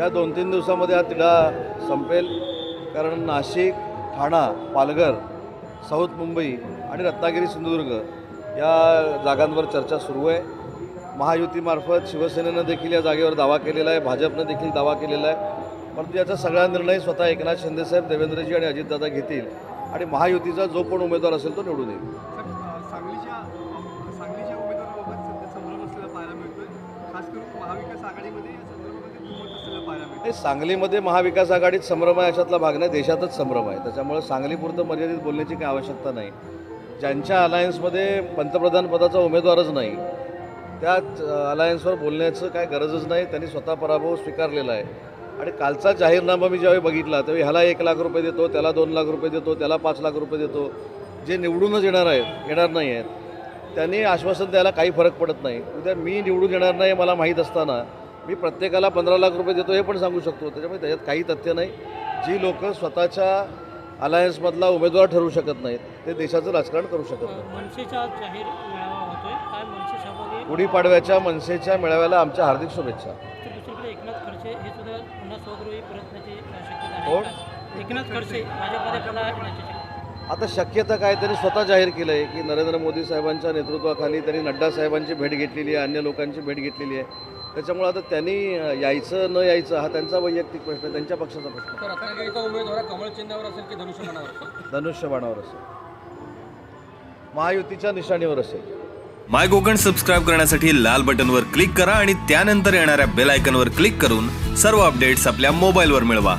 ह्या दोन तीन दिवसामध्ये हा तिढा संपेल. कारण नाशिक ठाणा पालघर साऊथ मुंबई आणि रत्नागिरी सिंधुदुर्ग या जागांवर चर्चा सुरू आहे. महायुतीमार्फत शिवसेनेनं देखील या जागेवर दावा केलेला आहे. भाजपनं देखील दावा केलेला आहे. परंतु याचा सगळा निर्णय स्वतः एकनाथ शिंदेसाहेब देवेंद्रजी आणि अजितदादा घेतील. आणि महायुतीचा जो कोण उमेदवार असेल तो निवडून येईल. सांगलीच्या उमेदवाराबाबत सध्या संभ्रम असलेला पाहायला मिळतोय. खास करून महाविकास आघाडीमध्ये नाही सांगलीमध्ये महाविकास आघाडीत संभ्रम आहे अशातला भाग नाही देशातच संभ्रम आहे. त्याच्यामुळे सांगलीपुरतं मर्यादित बोलण्याची काही आवश्यकता नाही. ज्यांच्या अलायन्समध्ये पंतप्रधान पदाचा उमेदवारच नाही त्या अलायन्सवर बोलण्याचं काय गरजच नाही त्यांनी स्वतः पराभव स्वीकारलेला आहे. आणि कालचा जाहीरनामा मी ज्यावेळी बघितला त्यावेळी ह्याला एक लाख रुपये देतो त्याला दोन लाख रुपये देतो त्याला पाच लाख रुपये देतो जे निवडूनच येणार आहेत येणार नाही आहेत त्यांनी आश्वासन द्यायला काही फरक पडत नाही. उद्या मी निवडून येणार नाही मला माहीत असताना मी प्रत्येकाला पंधरा लाख रुपये देतो हे पण सांगू शकतो. त्याच्यामुळे त्याच्यात काही तथ्य नाही. जी लोक स्वतःच्या अलायन्समधला उमेदवार ठरवू शकत नाहीत ते देशाचं राजकारण करू शकत सहभागी गुढीपाडव्याच्या मनसेच्या मेळाव्याला आमच्या हार्दिक शुभेच्छा. हे आता शक्यता काय त्यांनी स्वतः जाहीर केलं आहे की नरेंद्र मोदी साहेबांच्या नेतृत्वाखाली त्यांनी नड्डा साहेबांची भेट घेतलेली आहे अन्य लोकांची भेट घेतलेली आहे. त्याच्यामुळे आता त्यांनी यायचं न यायचं हा त्यांचा वैयक्तिक प्रश्न आहे त्यांच्या पक्षाचा प्रश्न आहे. तर रत्नागिरीचा उमेदवार कमळ चिन्हावर असेल की धनुष्यबाणावर असेल? धनुष्यबाणावर असेल. महायुतीच्या निशाणीवर असेल. माय कोकण सबस्क्राईब करण्यासाठी लाल बटनवर क्लिक करा आणि त्यानंतर येणाऱ्या बेल आयकॉनवर क्लिक करून सर्व अपडेट्स आपल्या मोबाईलवर मिळवा.